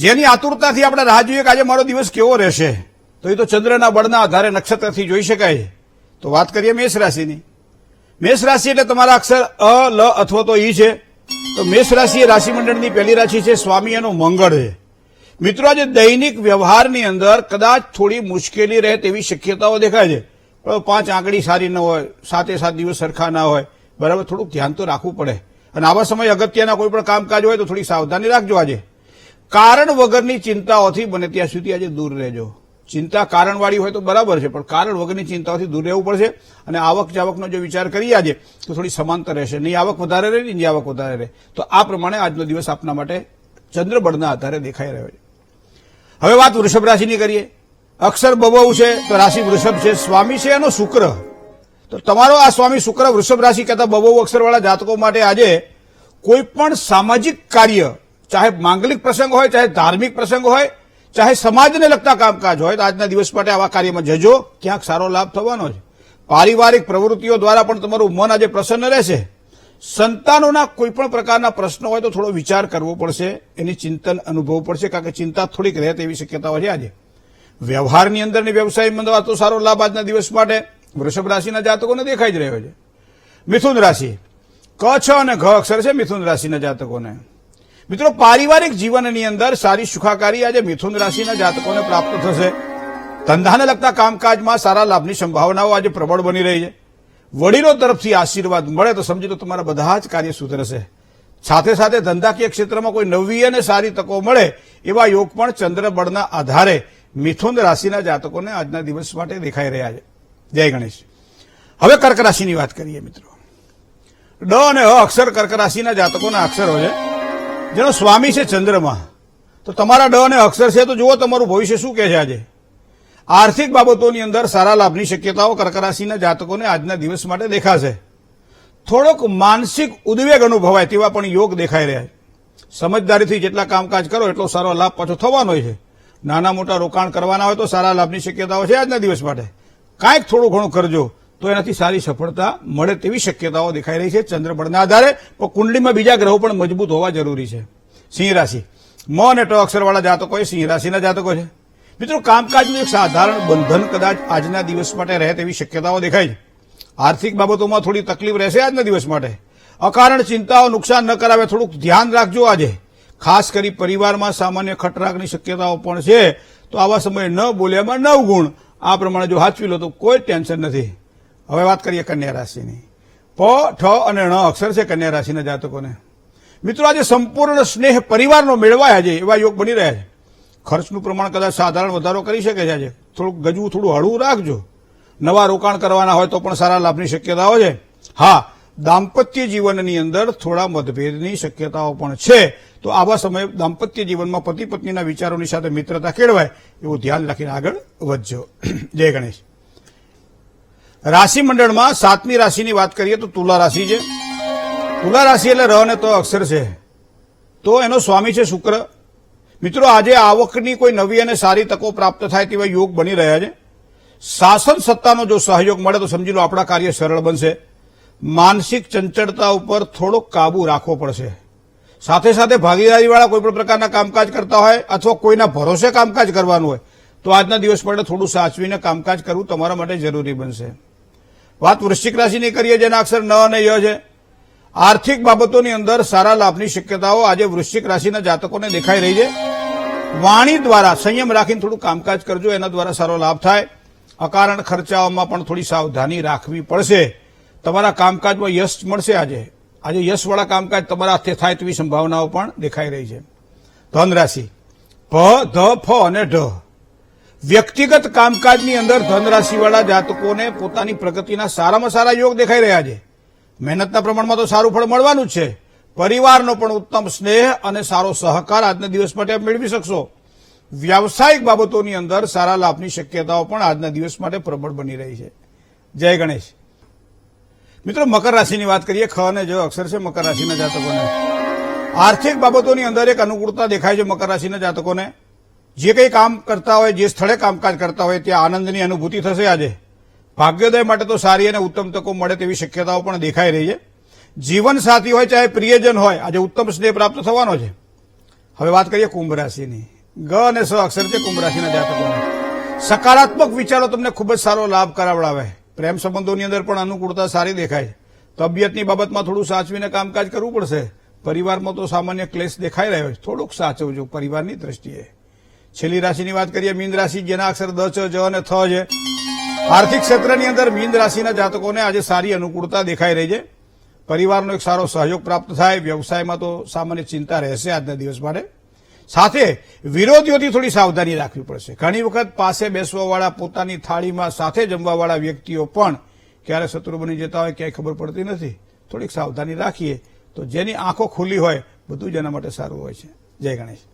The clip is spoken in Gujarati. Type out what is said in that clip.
જેની આતુરતાથી આપણે રાહ જોઈએ કે આજે મારો દિવસ કેવો રહેશે? તો એ તો ચંદ્રના બળના આધારે નક્ષત્રથી જોઈ શકાય. તો વાત કરીએ મેષ રાશિની. મેષ રાશિ એટલે તમારા અક્ષર અ, લ અથવા તો ઈ છે. તો મેષ રાશિ એ રાશિ મંડળની પહેલી રાશિ છે, સ્વામી એનો મંગળ છે. મિત્રો, આજે દૈનિક વ્યવહારની અંદર કદાચ થોડી મુશ્કેલી રહે તેવી શક્યતાઓ દેખાય છે. પણ પાંચ આંકડી સારી ન હોય, સાતે સાત દિવસ સરખા ના હોય, બરાબર થોડુંક ધ્યાન તો રાખવું પડે. અને આવા સમયે અગત્યના કોઈ પણ કામકાજ હોય તો થોડી સાવધાની રાખજો આજે. કારણ વગરની ચિંતાઓથી બને ત્યાં સુધી આજે દૂર રહેજો. ચિંતા કારણવાળી હોય તો બરાબર છે, પણ કારણ વગરની ચિંતાઓથી દૂર રહેવું પડશે અને આવક જાવકનો જો વિચાર કરીએ આજે, તો થોડી સમાંતર રહેશે. નહીં આવક વધારે રહે, નહીં આવક વધારે રહે. તો આ પ્રમાણે આજનો દિવસ આપના માટે ચંદ્રબળના આધારે દેખાઈ રહ્યો છે. હવે વાત વૃષભ રાશિની કરીએ. અક્ષર બબવ છે, તો રાશિ વૃષભ છે, સ્વામી છે એનો શુક્ર. તો તમારો આ સ્વામી શુક્ર વૃષભ રાશિ કહેતા બબવ અક્ષરવાળા જાતકો માટે આજે કોઈ પણ સામાજિક કાર્ય ચાહે માંગલિક પ્રસંગ હોય, ચાહે ધાર્મિક પ્રસંગ હોય, ચાહે સમાજને લગતા કામકાજ હોય, તો આજના દિવસ માટે આવા કાર્યમાં જજો. ક્યાંક સારો લાભ થવાનો છે. પારિવારિક પ્રવૃત્તિઓ દ્વારા પણ તમારું મન આજે પ્રસન્ન રહેશે. સંતાનોના કોઈ પણ પ્રકારના પ્રશ્નો હોય તો થોડો વિચાર કરવો પડશે. એની ચિંતન અનુભવવું પડશે, કારણ કે ચિંતા થોડીક રહે તેવી શક્યતાઓ છે આજે. વ્યવહારની અંદરની વ્યવસાય મંદવા તો સારો લાભ આજના દિવસ માટે વૃષભ રાશિના જાતકોને દેખાઈ જ રહ્યો છે. મિથુન રાશિ. ક, છ અને ઘ અક્ષર છે મિથુન રાશિના જાતકોને. મિત્રો, પારિવારિક જીવનની અંદર સારી સુખાકારી આજે મિથુન રાશિના જાતકોને પ્રાપ્ત થશે. ધંધાને લગતા કામકાજમાં સારા લાભની સંભાવનાઓ આજે પ્રબળ બની રહી છે. વડીલો તરફથી આશીર્વાદ મળે તો સમજી લો તમારા બધા જ કાર્ય સુધરશે. સાથે સાથે ધંધાકીય ક્ષેત્રમાં કોઈ નવી અને સારી તકો મળે એવા યોગ પણ ચંદ્રબળના આધારે મિથુન રાશિના જાતકોને આજના દિવસ માટે દેખાઈ રહ્યા છે. જય ગણેશ. હવે કર્ક રાશિની વાત કરીએ મિત્રો. ડ અને અ અક્ષર કર્ક રાશિના જાતકોના અક્ષરો છે. જેનો સ્વામી છે ચંદ્રમાં. તો તમારા ડ અને અક્ષર છે તો જુઓ તમારું ભવિષ્ય શું કહે છે આજે. આર્થિક બાબતોની અંદર સારા લાભની શક્યતાઓ કર્કરાશીના જાતકોને આજના દિવસ માટે દેખાશે. થોડોક માનસિક ઉદ્વેગ અનુભવાય તેવા પણ યોગ દેખાઈ રહ્યા છે. સમજદારીથી જેટલા કામકાજ કરો એટલો સારો લાભ પાછો થવાનો છે. નાના મોટા રોકાણ કરવાના હોય તો સારા લાભની શક્યતાઓ છે આજના દિવસ માટે. કાંઈક થોડું ઘણું કરજો. તો એનાથી સારી સફળતા મળે તેવી શક્યતાઓ દેખાઈ રહી છે ચંદ્રબળના આધારે. પણ કુંડલીમાં બીજા ગ્રહો પણ મજબૂત હોવા જરૂરી છે. સિંહ રાશિ. મ અને ટ અક્ષરવાળા જાતકો એ સિંહ રાશિના જાતકો છે. મિત્રો, કામકાજનું એક સાધારણ બંધન કદાચ આજના દિવસ માટે રહે તેવી શક્યતાઓ દેખાય છે. આર્થિક બાબતોમાં થોડી તકલીફ રહેશે આજના દિવસ માટે. અકારણ ચિંતાઓ નુકસાન ન કરાવે, થોડુંક ધ્યાન રાખજો આજે. ખાસ કરી પરિવારમાં સામાન્ય ખટરાગની શક્યતાઓ પણ છે. તો આવા સમયે ન બોલ્યામાં નવ ગુણ. આ પ્રમાણે જો હાચવી લો તો કોઈ ટેન્શન નથી. હવે વાત કરીએ કન્યા રાશિની. પ, ઠ અને ણ અક્ષર છે કન્યા રાશિના જાતકોને. મિત્રો, આજે સંપૂર્ણ સ્નેહ પરિવારનો મેળવાય આજે, એવા યોગ બની રહ્યા છે. ખર્ચનું પ્રમાણ કદાચ સાધારણ વધારો કરી શકે છે આજે. થોડુંક ગજવું, થોડું હળવું રાખજો. નવા રોકાણ કરવાના હોય તો પણ સારા લાભની શક્યતાઓ છે. હા, દાંપત્ય જીવનની અંદર થોડા મતભેદની શક્યતાઓ પણ છે. તો આવા સમયે દાંપત્ય જીવનમાં પતિ પત્નીના વિચારોની સાથે મિત્રતા કેળવાય, એવું ધ્યાન રાખીને આગળ વધજો. જય ગણેશ. રાશિ મંડળમાં સાતમી રાશિની વાત કરીએ તો તુલા રાશિ છે. તુલા રાશિ એટલે ર ને તો અક્ષર છે. તો એનો સ્વામી છે શુક્ર. મિત્રો, આજે આવકની કોઈ નવી અને સારી તકો પ્રાપ્ત થાય તેવા યોગ બની રહ્યા છે. શાસન સત્તાનો જો સહયોગ મળે તો સમજી લો આપણા કાર્ય સરળ બનશે. માનસિક ચંચળતા ઉપર થોડોક કાબુ રાખવો પડશે. સાથે સાથે ભાગીદારીવાળા કોઈ પણ પ્રકારના કામકાજ કરતા હોય અથવા કોઈના ભરોસે કામકાજ કરવાનું હોય, તો આજના દિવસ માટે થોડું સાચવીને કામકાજ કરવું તમારા માટે જરૂરી બનશે. વાત વૃશ્ચિક રાશિની કરીએ જેના અક્ષર ન અને ય છે. આર્થિક બાબતોની અંદર સારા લાભની શક્યતાઓ આજે વૃશ્ચિક રાશિના જાતકોને દેખાઈ રહી છે. વાણી દ્વારા સંયમ રાખીને થોડું કામકાજ કરજો, એના દ્વારા સારો લાભ થાય. અકારણ ખર્ચાઓમાં પણ થોડી સાવધાની રાખવી પડશે. તમારા કામકાજમાં યશ મળશે આજે. આજે યશવાળા કામકાજ તમારા હાથે થાય તેવી સંભાવનાઓ પણ દેખાઈ રહી છે. ધન રાશિ ભ ધ, ફ અને ઢ. વ્યક્તિગત કામકાજની અંદર ધનરાશિવાળા જાતકોને પોતાની પ્રગતિના સારામાં સારા યોગ દેખાઈ રહ્યા છે. મહેનતના પ્રમાણમાં તો સારું ફળ મળવાનું જ છે. પરિવારનો પણ ઉત્તમ સ્નેહ અને સારો સહકાર આજના દિવસ માટે મેળવી શકશો. વ્યાવસાયિક બાબતોની અંદર સારા લાભની શક્યતાઓ પણ આજના દિવસ માટે પ્રબળ બની રહી છે. જય ગણેશ. મિત્રો, મકર રાશિની વાત કરીએ, ખ અને જ અક્ષર છે મકર રાશિના જાતકોને. આર્થિક બાબતોની અંદર એક અનુકૂળતા દેખાય છે મકર રાશિના જાતકોને. જે કંઈ કામ કરતા હોય, જે સ્થળે કામકાજ કરતા હોય, ત્યાં આનંદની અનુભૂતિ થશે આજે. ભાગ્યોદય માટે તો સારી અને ઉત્તમ તકો મળે તેવી શક્યતાઓ પણ દેખાઈ રહી છે. જીવન સાથી હોય, ચાહે પ્રિયજન હોય, આજે ઉત્તમ સ્નેહ પ્રાપ્ત થવાનો છે. હવે વાત કરીએ કુંભ રાશિની. ગ અને સ અક્ષર છે કુંભ રાશિના જાતકોને. સકારાત્મક વિચારો તમને ખૂબ જ સારો લાભ કરાવડાવે. પ્રેમ સંબંધોની અંદર પણ અનુકૂળતા સારી દેખાય તબિયતની બાબતમાં થોડું સાચવીને કામકાજ કરવું પડશે. પરિવારમાં તો સામાન્ય ક્લેશ દેખાઈ રહ્યો છે. થોડુંક સાચવજો પરિવારની દ્રષ્ટિએ. છેલ્લી રાશિની વાત કરીએ, મીન રાશિ જેના અક્ષર દ છ જ અને થ છે. આર્થિક ક્ષેત્રની અંદર મીન રાશિના જાતકોને આજે સારી અનુકૂળતા દેખાઈ રહી છે. પરિવારનો એક સારો સહયોગ પ્રાપ્ત થાય, વ્યવસાયમાં તો સામાન્ય ચિંતા રહેશે આજના દિવસ માટે. સાથે વિરોધીઓથી થોડી સાવધાની રાખવી પડશે. ઘણી વખત પાસે બેસવાવાળા, પોતાની થાળીમાં સાથે જમવાવાળા વ્યક્તિઓ પણ ક્યારે શત્રુ બની જતા હોય ક્યાંય ખબર પડતી નથી. થોડીક સાવધાની રાખીએ તો જેની આંખો ખુલ્લી હોય બધું જ એના માટે સારું હોય છે. જય ગણેશ.